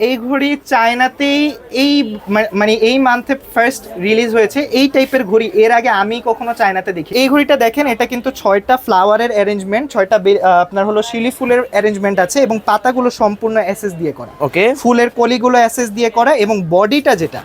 এই ঘড়ি চায়নাতেই এই মানে এই মান্থে ফার্স্ট রিলিজ হয়েছে। এই টাইপের ঘড়ি। এর আগে আমি কখনো চায়নাতে দেখি এই ঘড়িটা দেখেন এটা কিন্তু ছয়টা ফ্লাওয়ারের অ্যারেঞ্জমেন্ট ছয়টা আপনার হলো শিলি ফুলের অ্যারেঞ্জমেন্ট আছে এবং পাতাগুলো সম্পূর্ণ এসএস দিয়ে করা। ওকে। ফুলের কলিগুলো এসএস দিয়ে করা এবং বডিটা যেটা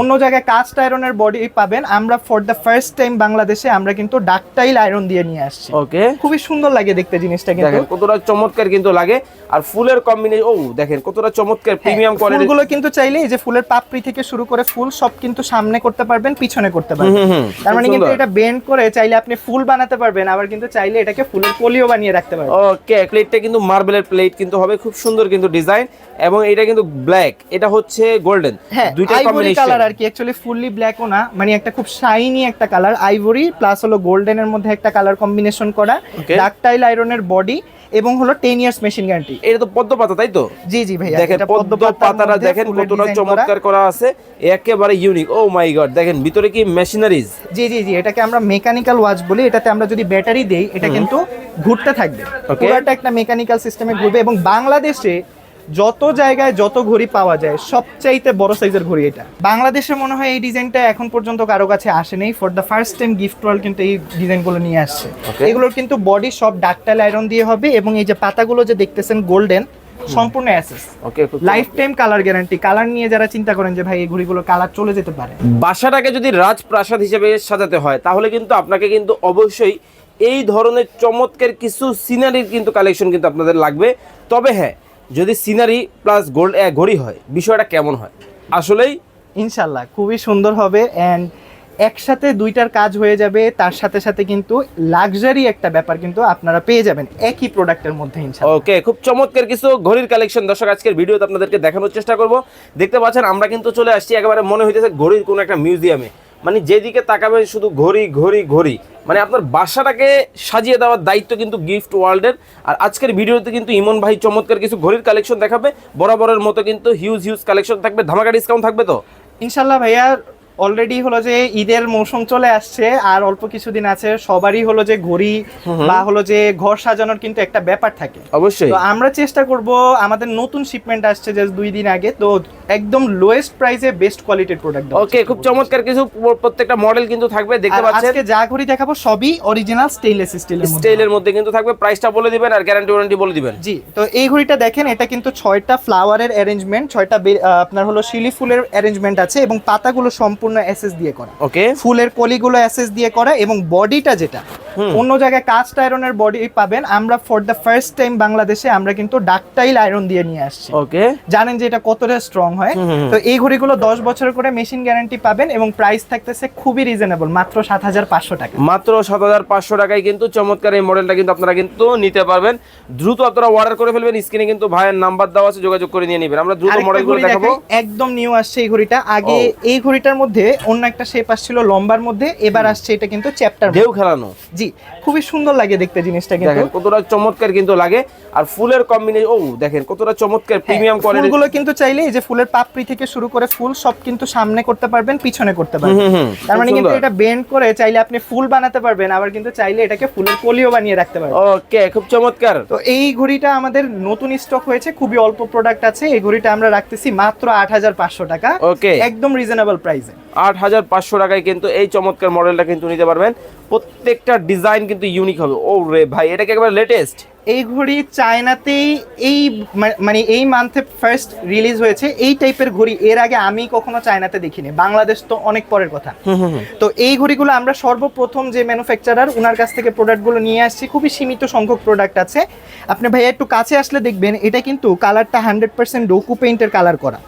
অন্য জায়গায় কাস্ট আয়রনের বডি পাবেন। আমরা ফর দ্য ফার্স্ট টাইম বাংলাদেশে আমরা কিন্তু ডাকটাইল আয়রন দিয়ে নিয়ে আসছি। ওকে। খুবই সুন্দর লাগে দেখতে জিনিসটা কিন্তু। কতটা চমৎকার কিন্তু লাগে। আর ফুলের কম্বিনেশন ও দেখেন কতটা চমৎকার প্রিমিয়াম কোয়ালিটি ফুলগুলো কিন্তু চাইলে এই যে ফুলের পাপড়ি থেকে শুরু করে ফুল সব কিন্তু সামনে করতে পারবেন পিছনে করতে পারবেন। তার মানে কিন্তু এটা বেন্ড করে চাইলে আপনি ফুল বানাতে পারবেন আবার কিন্তু চাইলে এটাকে ফুলের বানিয়ে রাখতে পারবেন। ওকে প্লেটটা কিন্তু মার্বেলের প্লেট কিন্তু হবে খুব সুন্দর কিন্তু ডিজাইন এবং এটা কিন্তু ব্ল্যাক এটা হচ্ছে গোল্ডেন হ্যাঁ দুইটা কম্বিনেশন কালার আর কি অ্যাকচুয়ালি ফুললি ব্ল্যাকও না মানে একটা খুব শাইনি একটা কালার আইভরি প্লাস হলো গোল্ডেনের মধ্যে একটা কালার কম্বিনেশন করা. ডাকটাইল আয়রনের বডি এবং হলো 10 ইয়ার্স মেশিন গ্যারান্টি এটা তো পদ্ম পাতা তাই তো? জি জি ভাইয়া দেখেন এটা পদ্ম পাতাটা দেখেন কতটা চমৎকার করা আছে। একেবারে ইউনিক ও মাই গড দেখেন ভিতরে কি মেশিনারিজ জি জি জি এটাকে আমরা মেকানিক্যাল ওয়াচ বলি। এটাতে আমরা যদি ব্যাটারি দেই এটা কিন্তু ঘুরতে থাকবে. পুরোটা একটা মেকানিক্যাল সিস্টেমে ঘুরবে এবং বাংলাদেশে যত জায়গায় যত ঘড়ি পাওয়া যায় সবচাইতে বড় সাইজের ঘড়ি এটা। বাংলাদেশে মনে হয় এই ডিজাইনটা এখন পর্যন্ত কারও কাছে আসেনি for the first time gift world কিন্তু এই ডিজাইনগুলো নিয়ে আসছে। এগুলোর কিন্তু বডি সব ডাকটাল আয়রন দিয়ে হবে এবং এই যে পাতাগুলো যে দেখতেছেন গোল্ডেন সম্পূর্ণ assess okay life time colour guarantee colour নিয়ে যারা চিন্তা করেন যে ভাই এই ঘড়িগুলো কালার চলে যেতে পারে। বাসাটাকে যদি রাজপ্রাসাদ হিসেবে সাজাতে হয় তাহলে কিন্তু আপনাকে কিন্তু অবশ্যই এই ধরনের চমৎকার কিছু সিনারির কিন্তু কালেকশন কিন্তু আপনাদের লাগবে। তবে হ্যাঁ যদি সিনারি প্লাস গোল্ড ঘড়ি হয় বিষয়টা কেমন হয়? আসলেই ইনশাল্লাহ খুবই সুন্দর হবে অ্যান্ড একসাথে দুইটার কাজ হয়ে যাবে তার সাথে সাথে কিন্তু লাক্সারি একটা ব্যাপার কিন্তু আপনারা পেয়ে যাবেন একই প্রোডাক্টের মধ্যে ওকে খুব চমৎকার কিছু ঘড়ির কালেকশন দর্শক আজকের ভিডিওতে আপনাদেরকে দেখানোর চেষ্টা করব। দেখতে পাচ্ছেন আমরা কিন্তু চলে আসছি একেবারে মনে হইতেছে ঘড়ির কোনো একটা মিউজিয়ামে মানে যেদিকে তাকাবে শুধু ঘড়ি ঘড়ি ঘড়ি। মানে আপনার বাসাটাকে সাজিয়ে দেওয়ার দায়িত্ব কিন্তু গিফট ওয়ার্ল্ডের আর আজকের ভিডিওতে কিন্তু ইমন ভাই চমৎকার কিছু ঘড়ির কালেকশন দেখাবে। বরাবরের মতো কিন্তু হিউজ হিউজ কালেকশন থাকবে। ধামাকা ডিসকাউন্ট থাকবে তো? ইনশাল্লাহ ভাইয়া অলরেডি হলো যে ঈদের মৌসুম চলে আসছে আর অল্প কিছুদিন আছে সবারই হলো যে ঘড়ি বা হলো যে ঘর সাজানোর কিন্তু একটা ব্যাপার থাকে। অবশ্যই। তো আমরা চেষ্টা করব আমাদের নতুন শিপমেন্ট আসছে জাস্ট দুই দিন আগে তো একদম লোয়েস্ট প্রাইসে বেস্ট কোয়ালিটির প্রোডাক্ট ওকে খুব চমৎকার কিছু প্রত্যেকটা মডেল কিন্তু থাকবে দেখতে পাচ্ছেন। আজকে যা ঘড়ি দেখাবো সবই অরিজিনাল স্টেইনলেস স্টিলের মধ্যে। স্টাইলের মধ্যে কিন্তু থাকবে প্রাইসটা বলে দিবেন আর গ্যারান্টি ওয়ারেন্টি বলে দিবেন। জি তো এই ঘড়িটা দেখেন এটা কিন্তু ছয়টা ফ্লাওয়ারের অ্যারেঞ্জমেন্ট ছয়টা আপনার হলো শিলি ফুলের অ্যারেঞ্জমেন্ট আছে এবং পাতাগুলো সম্পূর্ণ এসএস দিয়ে করা। ওকে ফুলের কলিগুলো এসএস দিয়ে করা এবং বডিটা যেটা অন্য জায়গায় কাস্ট আয়রনের বডি পাবেন। আমরা ফর দ্য ফার্স্ট টাইম বাংলাদেশে আমরা কিন্তু ডাকটাইল আয়রন দিয়ে নিয়ে আসছি। ওকে। জানেন যে এটা কতটা স্ট্রং হয়? তো এই ঘড়িগুলো দশ বছর করে মেশিন গ্যারান্টি পাবেন এবং প্রাইস থাকতেছে খুবই রিজনেবল মাত্র সাত হাজার পাঁচশো টাকা। মাত্র সাত হাজার পাঁচশো টাকায় কিন্তু চমৎকার এই মডেলটা কিন্তু আপনারা কিন্তু নিতে পারবেন। দ্রুত আপনারা অর্ডার করে ফেলবেন স্ক্রিনে কিন্তু ভাইয়ের নাম্বার দেওয়া আছে যোগাযোগ করে নিয়ে নেবেন। আমরা দ্রুত মডেলগুলো দেখাবো। একদম নিউ আসছে এই ঘড়িটা। আগে এই ঘড়িটার মধ্যে অন্য একটা শেপ আসছিল লম্বার মধ্যে এবার আসছে এটা কিন্তু চ্যাপ্টার ঢেউ খেলানো। জি খুবই সুন্দর লাগে দেখতে জিনিসটা কিন্তু। কতটা চমৎকার কিন্তু লাগে। আর ফুলের কম্বিনেশন ও দেখেন কতটা চমৎকার প্রিমিয়াম কোয়ালিটি ফুলগুলো কিন্তু চাইলে এই যে ফুলের পাপড়ি থেকে শুরু করে ফুল সব কিন্তু সামনে করতে পারবেন পিছনে করতে পারবেন। তার মানে কিন্তু এটা বেন্ড করে চাইলে আপনি ফুল বানাতে পারবেন আবার কিন্তু চাইলে এটাকে ফুলের কলিও বানিয়ে রাখতে পারবেন। ওকে খুব চমৎকার। তো এই ঘড়িটা আমাদের নতুন স্টক হয়েছে খুবই অল্প প্রোডাক্ট আছে। এই ঘড়িটা আমরা রাখতেছি মাত্র আট হাজার পাঁচশো টাকা। ওকে। একদম রিজনেবল প্রাইসে আট হাজার পাঁচশো টাকায় কিন্তু এই চমৎকার মডেলটা কিন্তু নিতে পারবেন। প্রত্যেকটা ডিজাইন কিন্তু ইউনিক হবে। ও রে ভাই এটা কি একেবারে লেটেস্ট এই ঘড়ি চায়নাতেই এই মানে এই মান্থে ফার্স্ট রিলিজ হয়েছে এই টাইপের ঘড়ি। এর আগে আমি কখনো চায়নাতে দেখিনি। বাংলাদেশ তো অনেক পরের কথা। তো এই ঘড়িগুলো আমরা সর্বপ্রথম যে ম্যানুফ্যাকচারার ওনার কাছ থেকে প্রোডাক্টগুলো নিয়ে আসছি। খুবই সীমিত সংখ্যক প্রোডাক্ট আছে। আপনি ভাইয়া একটু কাছে আসলে দেখবেন এটা কিন্তু কালারটা হান্ড্রেড পার্সেন্ট ডোকু পেইন্টের কালার করা।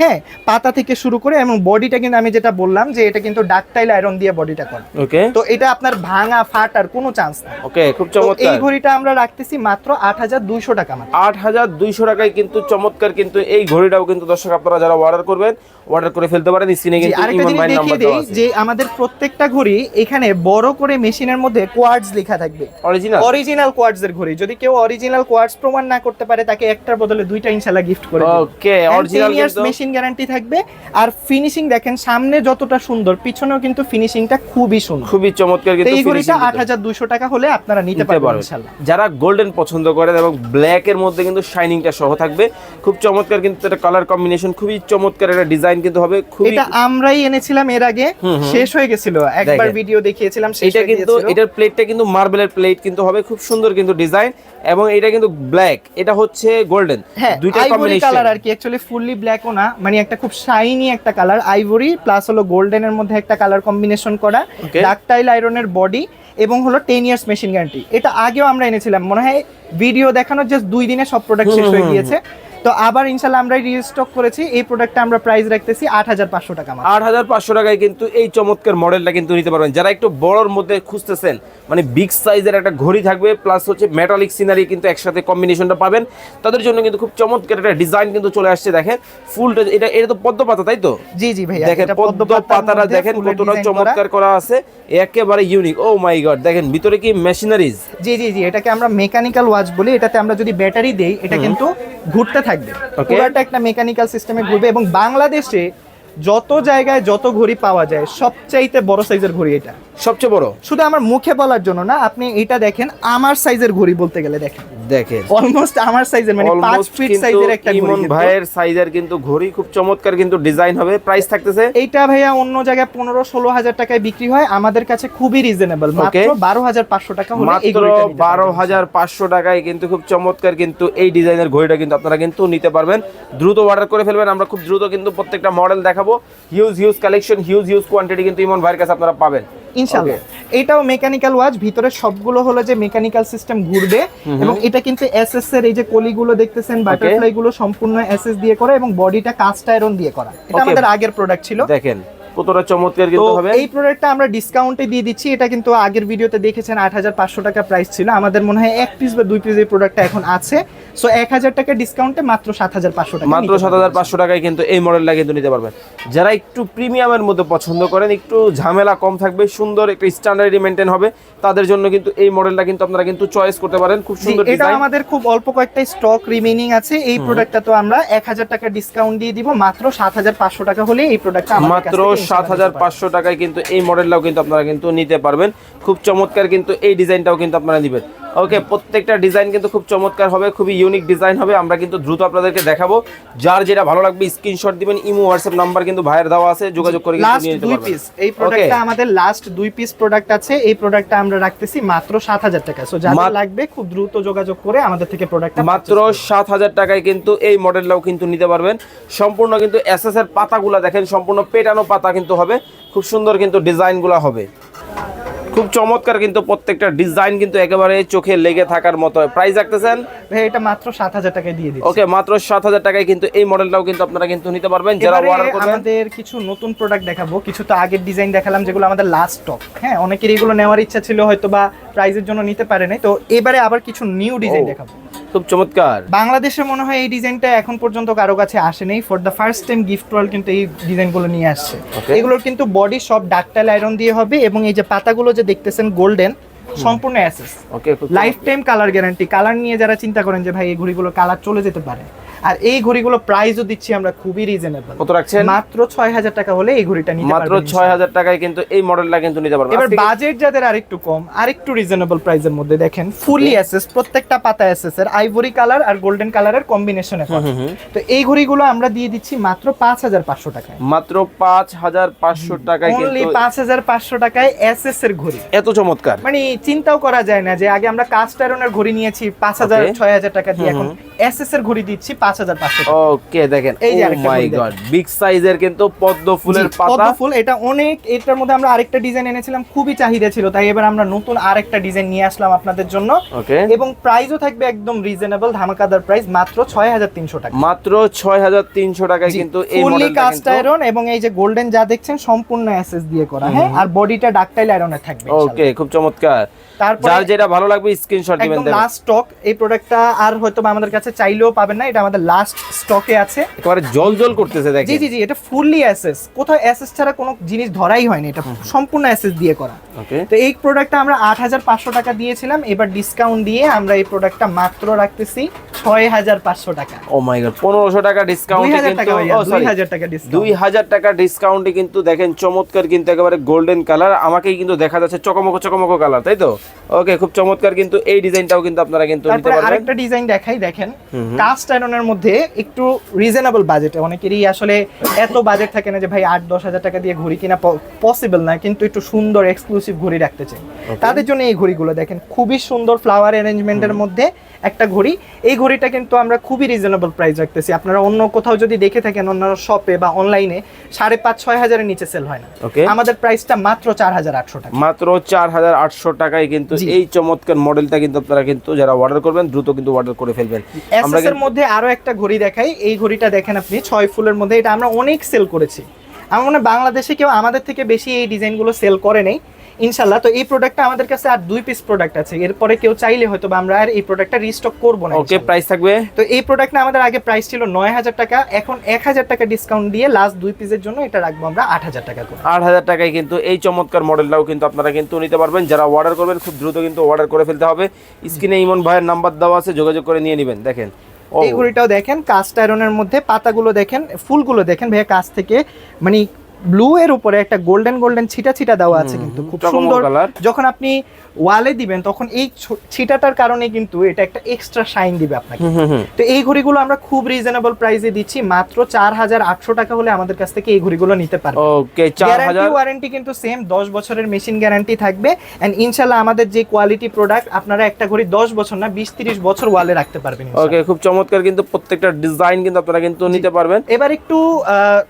হ্যাঁ পাতা থেকে শুরু করে এবং বডিটা কিন্তু আমি যেটা বললাম যে এটা কিন্তু ডাকটাইল আয়রন দিয়ে বডিটা করা। ওকে তো এটা আপনার ভাঙা ফাটার কোনো চান্স নেই ওকে খুব তো এই ঘড়িটা আমরা রাখতেছি মাত্র আট হাজার দুইশো টাকা মাত্র। আট হাজার দুইশো টাকায় কিন্তু চমৎকার কিন্তু এই ঘড়িটাও কিন্তু দর্শক আপনারা যারা অর্ডার করবেন অর্ডার করে ফেলতে পারেন স্ক্রিনে কিন্তু আরেকটা ইমন জিনিস নাম্বার দেখিয়ে দেই আছে। যে আমাদের প্রত্যেকটা ঘড়ি এখানে বড় করে মেশিনের মধ্যে কোয়ার্ডস লেখা থাকবে। অরিজিনাল অরিজিনাল কোয়ার্ডস এর ঘড়ি। যদি কেউ অরিজিনাল কোয়ার্ডস প্রমাণ না করতে পারে তাকে একটার বদলে দুইটা ইনশাল্লাহ গিফট করে দেব। Okay original 10 years years machine guarantee থাকবে। আর ফিনিশিং দেখেন সামনে যতটা সুন্দর পিছনেও কিন্তু ফিনিশিংটা খুবই সুন্দর। খুবই চমৎকার কিন্তু এই ঘড়িটা finishing আট কিন্তু। হাজার দুশো টাকা হলে আপনারা নিতে পারবেন ইনশাল্লাহ। যারা গোল্ডেন পছন্দ করেন এবং ব্ল্যাক এর মধ্যে কিন্তু শাইনিংটা সহ থাকবে খুব চমৎকার কিন্তু এটা কালার কম্বিনেশন খুবই চমৎকার একটা ডিজাইন কিন্তু হবে খুবই এটা আমরাই এনেছিলাম এর আগে। শেষ হয়ে গেছিল। একবার ভিডিও দেখিয়েছিলাম এটা কিন্তু। এটার প্লেটটা কিন্তু মার্বেলের প্লেট কিন্তু হবে খুব সুন্দর কিন্তু ডিজাইন এবং এটা কিন্তু ব্ল্যাক এটা হচ্ছে গোল্ডেন হ্যাঁ দুইটা কম্বিনেশন কালার আর কি অ্যাকচুয়ালি ফুললি ব্ল্যাকও না মানে একটা খুব শাইনি একটা কালার আইভরি প্লাস হলো গোল্ডেনের মধ্যে একটা কালার কম্বিনেশন করা. ডাকটাইল আয়রনের বডি এবং হলো টেন ইয়ার্স মেশিন গ্যারান্টি এটা আগেও আমরা এনেছিলাম মনে হয় ভিডিও দেখানোর জাস্ট দুই দিনে সব প্রোডাক্ট শেষ হয়ে গিয়েছে। তো আবার ইনশাল্লাহ আমরা রিস্টক করেছি। এই প্রোডাক্টটা আমরা প্রাইস রাখতেছি আট হাজার পাঁচশো টাকা আট হাজার পাঁচশো টাকায় কিন্তু এই চমৎকার মডেলটা কিন্তু নিতে পারবেন। যারা একটু বড়র মধ্যে খুঁজতেছেন মানে বিগ সাইজের একটা ঘড়ি থাকবে প্লাস হচ্ছে মেটালিক সিনারি কিন্তু একসাথে কম্বিনেশনটা পাবেন। তাদের জন্য কিন্তু খুব চমৎকার একটা ডিজাইন কিন্তু চলে আসছে দেখেন। ফুলটা এটা এটা তো পদ্ম পাতা তাই তো? জি জি ভাই দেখেন পদ্ম পাতাটা দেখেন কতটা চমৎকার করা আছে। একেবারে ইউনিক ও মাই গড দেখেন ভিতরে কি মেশিনারিজ জি জি জি এটাকে আমরা মেকানিক্যাল ওয়াচ বলি। এটাতে আমরা যদি ব্যাটারি দেই এটা কিন্তু ঘুরতে থাকবে. পুরোটা একটা মেকানিক্যাল সিস্টেমে ঘুরবে এবং বাংলাদেশে যত জায়গায় যত ঘড়ি পাওয়া যায় সবচাইতে বড় সাইজের ঘড়ি এটা। সবচেয়ে বড়? শুধু আমার মুখে বলার জন্য না আপনি এটা দেখেন আমার সাইজের ঘড়ি বলতে গেলে দেখেন। দেখেন। অলমোস্ট আমার সাইজের মানে পাঁচ অলমোস্ট ফিট সাইজের একটা ঘড়ি ইমন ভাইয়ের সাইজের কিন্তু ঘড়ি খুব চমৎকার কিন্তু ডিজাইন হবে প্রাইস থাকতেছে? এইটা ভাইয়া অন্য জায়গায় পনেরো ষোলো হাজার টাকায় বিক্রি হয় আমাদের কাছে খুবই রিজনেবল মাত্র বারো হাজার পাঁচশো টাকা হলে এই মাত্র ঘড়িটা হাজার পাঁচশো টাকায় কিন্তু খুব চমৎকার কিন্তু এই ডিজাইনের ঘড়িটা কিন্তু আপনারা কিন্তু নিতে পারবেন। দ্রুত অর্ডার করে ফেলবেন আমরা খুব দ্রুত কিন্তু প্রত্যেকটা মডেল দেখাবো। Huge huge collection huge huge quantity কিন্তু ইমন ভাইয়ের কাছে আপনারা পাবেন। ইনশাআল্লাহ। এটাও মেকানিক্যাল ওয়াচ ভিতরে সবগুলো হলো যে মেকানিক্যাল সিস্টেম ঘুরবে এবং এটা কিন্তু এসএস এর এই যে কলিগুলো দেখতেছেন বাটারফ্লাই গুলো সম্পূর্ণ এসএস দিয়ে করা এবং বডিটা কাস্ট আয়রন দিয়ে করা। এটা. আমাদের আগের প্রোডাক্ট ছিল। দেখেন। কতটা চমৎকার কিন্তু হবে। এই প্রোডাক্টটা আমরা ডিসকাউন্টে দিয়ে দিচ্ছি। এটা কিন্তু আগের ভিডিওতে দেখেছেন আট হাজার পাঁচশো টাকা প্রাইস ছিল। আমাদের মনে হয় এক পিস বা দুই পিস এই প্রোডাক্টটা এখন আছে। সো এক হাজার টাকা ডিসকাউন্টে মাত্র সাত হাজার পাঁচশো টাকা মাত্র সাত হাজার পাঁচশো টাকায় কিন্তু এই মডেলটা কিন্তু নিতে পারবেন। যারা একটু প্রিমিয়ামের মধ্যে পছন্দ করেন একটু ঝামেলা কম থাকবে সুন্দর একটা স্ট্যান্ডার্ডি মেনটেন হবে তাদের জন্য কিন্তু এই মডেলটা কিন্তু আপনারা কিন্তু চয়েস করতে পারেন। খুব সুন্দর এটা আমাদের খুব অল্প কয়েকটা স্টক রিমেইনিং আছে। এই প্রোডাক্টটা তো আমরা এক হাজার টাকা ডিসকাউন্ট দিয়ে দিব। মাত্র সাত হাজার পাঁচশো টাকা হলে এই প্রোডাক্টটা মাত্র সাত হাজার পাঁচশো টাকায় কিন্তু এই মডেলটাও কিন্তু আপনারা কিন্তু নিতে পারবেন। খুব চমৎকার কিন্তু এই ডিজাইনটাও কিন্তু আপনারা নেবেন। ওকে প্রত্যেকটা ডিজাইন কিন্তু খুব চমৎকার হবে খুবই ইউনিক ডিজাইন হবে। আমরা কিন্তু দ্রুত আপনাদেরকে দেখাবো। যার যেটা ভালো লাগবে স্ক্রিনশট দিবেন ইমো হোয়াটসঅ্যাপ নাম্বার কিন্তু ভাইয়ের দেওয়া আছে যোগাযোগ করে কিন্তু নিয়ে নিতে পারবেন। পিস এই প্রোডাক্টটা আমাদের লাস্ট দুই পিস প্রোডাক্ট আছে এই প্রোডাক্টটা আমরা রাখতেছি মাত্র সাত হাজার টাকা। সো যাদের মাত- লাগবে খুব দ্রুত যোগাযোগ করে আমাদের থেকে প্রোডাক্টটা মাত্র সাত হাজার টাকায় কিন্তু এই মডেলটাও কিন্তু নিতে পারবেন। সম্পূর্ণ কিন্তু এসএস এর পাতাগুলা দেখেন সম্পূর্ণ পেটানো পাতা কিন্তু হবে। খুব সুন্দর কিন্তু ডিজাইনগুলো হবে। খুব চমৎকার কিন্তু প্রত্যেকটা ডিজাইন কিন্তু একেবারে চোখে লেগে থাকার মতো প্রাইস রাখতেছেন। ভাই এটা মাত্র সাত হাজার টাকায় দিয়ে দিচ্ছি। ওকে মাত্র সাত হাজার টাকায় কিন্তু এই মডেলটাও কিন্তু আপনারা কিন্তু নিতে পারবেন যারা অর্ডার করবেন। আমাদের কিছু নতুন প্রোডাক্ট দেখাবো। কিছু তো আগের ডিজাইন দেখালাম যেগুলো আমাদের লাস্ট স্টক হ্যাঁ অনেকের এগুলো নেওয়ার ইচ্ছা ছিল হয়তো বা প্রাইজের জন্য নিতে পারে নাই। তো এবারে আবার কিছু নিউ ডিজাইন দেখাবো। খুব চমৎকার। বাংলাদেশে মনে হয় এই ডিজাইনটা এখন পর্যন্ত কারও কাছে আসেনি for the first time gift world কিন্তু এই ডিজাইনগুলো নিয়ে আসছে। এগুলোর কিন্তু বডি সব ডাকটাইল আয়রন দিয়ে হবে এবং এই যে পাতাগুলো যে দেখতেছেন গোল্ডেন সম্পূর্ণ assess okay life time colour guarantee colour নিয়ে যারা চিন্তা করেন যে ভাই এই ঘড়িগুলো কালার চলে যেতে পারে। আর এই ঘড়িগুলো প্রাইসও দিচ্ছি আমরা খুবই রিজনেবল কত রাখছেন? মাত্র ছয় হাজার টাকা হলে এই ঘড়িটা নিতে মাত্র পারবেন ছয় হাজার টাকায় কিন্তু এই মডেলটা কিন্তু নিতে পারবেন। এবার বাজেট যাদের আরেকটু কম আরেকটু রিজনেবল প্রাইসের মধ্যে দেখেন ফুলি অ্যাসেস প্রত্যেকটা পাতা অ্যাসেস এর আইভরি কালার আর গোল্ডেন কালারের কম্বিনেশনে তো এই ঘড়িগুলো আমরা দিয়ে দিচ্ছি মাত্র পাঁচ হাজার পাঁচশো টাকায়। মাত্র পাঁচ হাজার পাঁচশো টাকায় অনলি কিন্তু পাঁচ হাজার পাঁচশো টাকায় এসএস এর ঘড়ি। এত চমৎকার। মানে চিন্তাও করা যায় না যে আগে আমরা কাস্ট আয়রনের ঘড়ি নিয়েছি পাঁচ হাজার Okay. ছয় হাজার টাকা দিয়ে এখন এসএস এর ঘড়ি দিচ্ছি পাঁচ হাজার পাঁচশো টাকা। ওকে দেখেন। এই যে আরেকটা মাই গড বিগ সাইজের কিন্তু পদ্ম ফুলের পাতা। পদ্ম ফুল এটা অনেক এটার মধ্যে আমরা আরেকটা ডিজাইন এনেছিলাম খুবই চাহিদা ছিল তাই এবার আমরা নতুন আরেকটা ডিজাইন নিয়ে আসলাম আপনাদের জন্য। ওকে। এবং প্রাইসও থাকবে একদম রিজনেবল ধামাকাদার প্রাইস মাত্র ছয় হাজার তিনশো টাকা। মাত্র ছয় হাজার তিনশো টাকায় কিন্তু এই মডেলটা কাস্ট আয়রন এবং এই যে গোল্ডেন যা দেখছেন সম্পূর্ণ অ্যাসেস দিয়ে করা হ্যাঁ? আর বডিটা ডাকটাইল আয়রনে থাকবে ওকে খুব চমৎকার। তারপরে যার যেটা ভালো লাগবে স্ক্রিনশট দিবেন একদম লাস্ট স্টক এই প্রোডাক্টটা আর হয়তো আমাদের কাছে চাইলেও পাবেন না এটা আমাদের লাস্ট স্টকে আছে। একেবারে জল জল করতেছে দেখেন। জি জি এটা ফুললি অ্যাসেস কোথাও অ্যাসেস ছাড়া কোনো জিনিস ধরাই হয়নি এটা সম্পূর্ণ অ্যাসেস দিয়ে করা। ওকে তো এই প্রোডাক্টটা আমরা আট হাজার পাঁচশো টাকা দিয়েছিলাম এবার ডিসকাউন্ট দিয়ে আমরা এই প্রোডাক্টটা মাত্র রাখতেছি ছয় হাজার পাঁচশো টাকা। ও মাই গড পনেরোশো টাকা ডিসকাউন্টে টাকা কিন্তু ডিসকাউন্ট দুই হাজার টাকা ডিসকাউন্টে কিন্তু দেখেন চমৎকার কিন্তু একেবারে গোল্ডেন কালার আমাকেই কিন্তু দেখা যাচ্ছে চকমকো চকমকো কালার তাই তো? ওকে খুব চমৎকার কিন্তু এই ডিজাইনটাও কিন্তু আপনারা কিন্তু নিতে পারবেন। আরেকটা ডিজাইন দেখাই দেখেন। কাস্ট আয়রনের মধ্যে একটু রিজনেবল বাজেটে অনেকেরই আসলে এত বাজেট থাকে না যে ভাই আট দশ হাজার টাকা দিয়ে ঘড়ি কিনা পসিবল না। কিন্তু একটু সুন্দর এক্সক্লুসিভ ঘড়ি রাখতে চাই। তাদের জন্য এই ঘড়িগুলো দেখেন খুবই সুন্দর ফ্লাওয়ার অ্যারেঞ্জমেন্টের মধ্যে একটা ঘড়ি। এই ঘড়িটা কিন্তু আমরা খুবই রিজনেবল প্রাইস রাখতেছি। আপনারা অন্য কোথাও যদি দেখে থাকেন অন্য শপে বা অনলাইনে সাড়ে পাঁচ ছয় হাজারের নিচে সেল হয় না। ওকে আমাদের প্রাইসটা মাত্র চার হাজার আটশো টাকা। মাত্র চার হাজার আটশো টাকায় কিন্তু। এই চমৎকার মডেলটা কিন্তু আপনারা কিন্তু যারা অর্ডার করবেন দ্রুত কিন্তু অর্ডার করে ফেলবেন। আমরা এর মধ্যে আরও একটা ঘড়ি দেখাই। এই ঘড়িটা দেখেন আপনি ছয় ফুলের মধ্যে। এটা আমরা অনেক সেল করেছি। আমার মনে হয় বাংলাদেশে কেউ আমাদের থেকে বেশি এই ডিজাইনগুলো সেল করে নেই। ইনশাল্লাহ তো এই প্রোডাক্টটা আমাদের কাছে আর দুই পিস প্রোডাক্ট আছে। এরপরে কেউ চাইলে হয়তো বা আমরা আর এই প্রোডাক্টটা রিস্টক করব না ওকে প্রাইস থাকবে? তো এই প্রোডাক্টটা আমাদের আগে প্রাইস ছিল নয় হাজার টাকা এখন এক হাজার টাকা ডিসকাউন্ট দিয়ে লাস্ট দুই পিসের জন্য এটা রাখব আমরা আট হাজার টাকা করে। আট হাজার টাকায় কিন্তু এই চমৎকার মডেলটাও কিন্তু আপনারা কিন্তু নিতে পারবেন। যারা অর্ডার করবেন খুব দ্রুত কিন্তু অর্ডার করে ফেলতে হবে। স্ক্রিনে ইমন ভাইয়ের নাম্বার দেওয়া আছে যোগাযোগ করে নিয়ে নেবেন। দেখেন। এই ঘড়িটাও দেখেন কাস্ট আয়রনের মধ্যে পাতাগুলো দেখেন ফুলগুলো দেখেন ভাইয়া কাছ থেকে। মানে ব্লু এর উপরে একটা গোল্ডেন গোল্ডেন ছিটা ছিটা দেওয়া আছে কিন্তু খুব সুন্দর। যখন আপনি ওয়ালে দিবেন তখন এই ছিটাটার কারণে কিন্তু এটা একটা এক্সট্রা শাইন দিবে আপনাকে। তো এই ঘড়িগুলো আমরা খুব রিজনেবল প্রাইসে দিচ্ছি মাত্র চার হাজার আটশো টাকা হলে আমাদের কাছ থেকে এই ঘড়িগুলো নিতে পারবেন ওকে চার গ্যারান্টি ওয়ারেন্টি কিন্তু সেম দশ বছরের মেশিন গ্যারান্টি থাকবে। এন্ড ইনশাল্লাহ আমাদের যে কোয়ালিটি প্রোডাক্ট আপনারা একটা ঘড়ি দশ বছর না বিশ তিরিশ বছর ওয়ালে রাখতে পারবেন ওকে খুব চমৎকার কিন্তু প্রত্যেকটা ডিজাইন কিন্তু আপনারা কিন্তু নিতে পারবেন। এবার একটু আহ,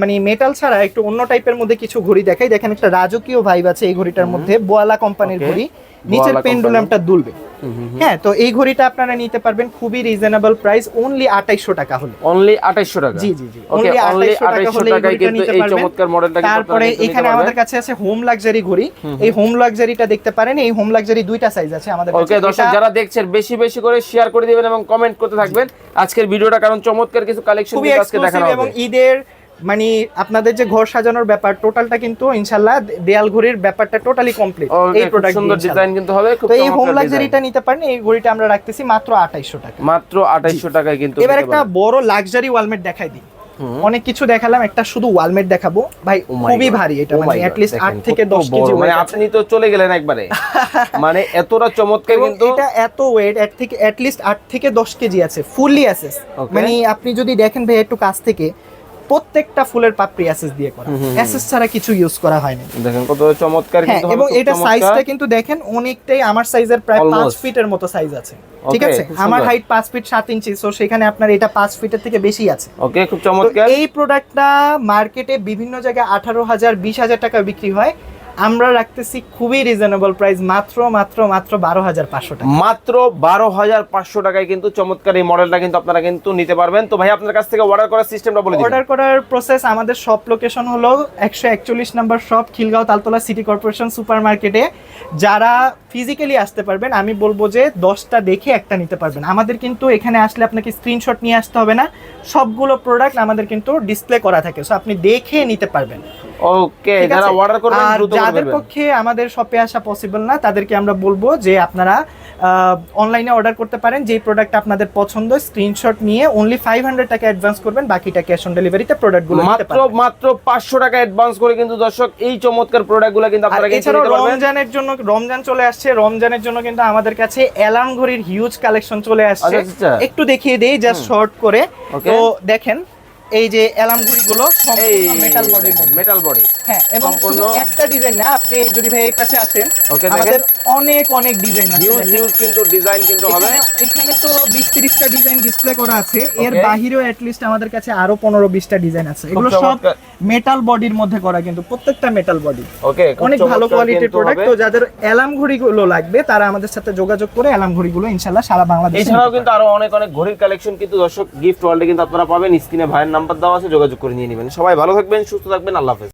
মানে মেটাল ছাড়া একটু অন্য টাইপের মধ্যে কিছু ঘড়ি দেখাই। দেখেন একটা রাজকীয় ভাইব আছে এই ঘড়িটার মধ্যে বোয়ালা কোম্পানির ঘড়ি। নিচের পেন্ডুলামটা দুলবে। হ্যাঁ তো এই ঘড়িটা আপনারা নিতে পারবেন খুবই রিজনেবল প্রাইস অনলি আঠাইশশো টাকা হলে। অনলি আঠাইশশো টাকা? জি জি জি। ওকে অনলি 2800 টাকা হলে এই টাকায় কিন্তু নিতে এই। চমৎকার মডেলটা তারপরে এখানে আমাদের কাছে আছে হোম লাক্সারি ঘড়ি। এই হোম লাক্সারিটা দেখতে পারেন এই হোম লাক্সারি দুইটা সাইজ আছে আমাদের কাছে। ওকে দর্শক যারা দেখছেন বেশি বেশি করে শেয়ার করে দিবেন এবং কমেন্ট করতে থাকবেন। আজকের ভিডিওটা কারণ চমৎকার কিছু কালেকশন আজকে দেখানো এক্সক্লুসিভ এবং ঈদের মানে আপনাদের যে ঘর সাজানোর ব্যাপার টোটালটা কিন্তু ইনশাল্লাহ দেয়াল ঘড়ির ব্যাপারটা টোটালি কমপ্লিট এই প্রোডাক্ট সুন্দর ডিজাইন কিন্তু হবে তো এই হোম লাক্সারিটা নিতে পারেন এই ঘড়িটা আমরা রাখতেছি মাত্র আঠাইশশো টাকা। মাত্র আঠাইশশো টাকায় কিন্তু এবার একটা বড় লাক্সারি ওয়ালমেট দেখাই দিই। অনেক কিছু দেখালাম একটা শুধু ওয়ালমেট দেখাবো। ভাই Oh খুবই ভারী এটা oh মানে অ্যাটলিস্ট দেখেন, আট থেকে কত দশ বড়, কেজি মানে আপনি তো চলে গেলেন একবারে। মানে এতটা চমৎকার কিন্তু এটা এত ওয়েট এর থেকে অ্যাটলিস্ট আট থেকে দশ কেজি আছে ফুললি আছে মানে আপনি যদি দেখেন ভাই একটু কাছ থেকে প্রত্যেকটা ফুলের পাপড়ি অ্যাসেস দিয়ে করা। অ্যাসেস ছাড়া কিছু ইউজ করা হয়নি দেখেন কত চমৎকার হ্যাঁ কিন্তু এবং এটা। সাইজটা কিন্তু দেখেন অনেকটাই আমার সাইজের প্রায় পাঁচ Almost. ফিটের মতো সাইজ আছে। ঠিক আছে? আমার হাইট 5 ফিট 7 ইঞ্চি সো সেখানে আপনার এটা পাঁচ ফিটের থেকে বেশি আছে। ওকে খুব চমৎকার। এই প্রোডাক্টটা মার্কেটে বিভিন্ন জায়গায় আঠারো হাজার বিশ হাজার টাকা বিক্রি হয়। আমরা রাখতেছি খুবই রিজনেবল প্রাইস মাত্র মাত্র মাত্র বারো হাজার পাঁচশো টাকা। মাত্র বারো হাজার পাঁচশো টাকায় কিন্তু চমৎকার এই মডেলটা কিন্তু আপনারা কিন্তু নিতে পারবেন। তো ভাই আপনার কাছ থেকে অর্ডার করার সিস্টেমটা বলে অর্ডার করার প্রসেস আমাদের শপ লোকেশন হলো একশো একচল্লিশ নম্বর shop Khilgaon Taltala city corporation super মার্কেটে যারা ফিজিক্যালি আসতে পারবেন আমি বলব যে দশটা দেখে একটা নিতে পারবেন। আমাদের কিন্তু এখানে আসলে আপনাকে স্ক্রিনশট নিয়ে আসতে হবে না। সবগুলো প্রোডাক্ট আমাদের কিন্তু ডিসপ্লে করা থাকে। সো আপনি দেখে নিতে পারবেন। ওকে যারা? অর্ডার করবেন আর যাদের পক্ষে আমাদের শপে আসা পসিবল না তাদেরকে আমরা বলব যে আপনারা অনলাইনে অর্ডার করতে পারেন। যেই প্রোডাক্ট আপনাদের পছন্দ স্ক্রিনশট নিয়ে অনলি ফাইভ হান্ড্রেড টাকা অ্যাডভান্স করবেন বাকিটা ক্যাশ অন ডেলিভারিতে প্রোডাক্টগুলো নিতে মাত্র পারবেন। মাত্র পাঁচশো টাকা অ্যাডভান্স করে কিন্তু দর্শক এই চমৎকার প্রোডাক্টগুলো কিন্তু আপনারা কিন্তু এছাড়াও রমজানের জন্য রমজান চলে আসছে রমজানের জন্য কিন্তু আমাদের কাছে অ্যালার্ম ঘড়ির হিউজ কালেকশন চলে আসছে। আচ্ছা, আচ্ছা। একটু দেখিয়ে দেই জাস্ট শর্ট করে। তো দেখেন এই যে অ্যালার্ম ঘড়িগুলো মেটাল বডি মেটাল বডি হ্যাঁ এবং শুধু একটা ডিজাইন না আপনি যদি ভাই এই পাশে আসেন আমাদের অনেক অনেক ডিজাইন আছে হিউজ। কিন্তু ডিজাইন কিন্তু হবে। এখানে- তো তো বিশ তিরিশটা ডিজাইন ডিসপ্লে করা আছে। এর বাহিরেও অ্যাট লিস্ট আমাদের কাছে আরও পনেরো বিশটা ডিজাইন আছে। এগুলো সব। মেটাল বডির মধ্যে করা কিন্তু প্রত্যেকটা মেটাল বডি ওকে অনেক ভালো কোয়ালিটির প্রোডাক্ট তো যাদের অ্যালার্ম ঘড়িগুলো লাগবে তারা আমাদের সাথে যোগাযোগ করে অ্যালার্ম ঘড়িগুলো ইনশাআল্লাহ সারা বাংলাদেশে এছাড়াও কিন্তু আরও অনেক অনেক ঘড়ির কালেকশন কিন্তু দর্শক গিফট ওয়ার্ল্ডে কিন্তু আপনারা পাবেন। স্ক্রিনে ভাইয়ের নাম্বার দেওয়া আছে যোগাযোগ করে নিয়ে নেবেন। সবাই ভালো থাকবেন সুস্থ থাকবেন আল্লাহ হাফেজ।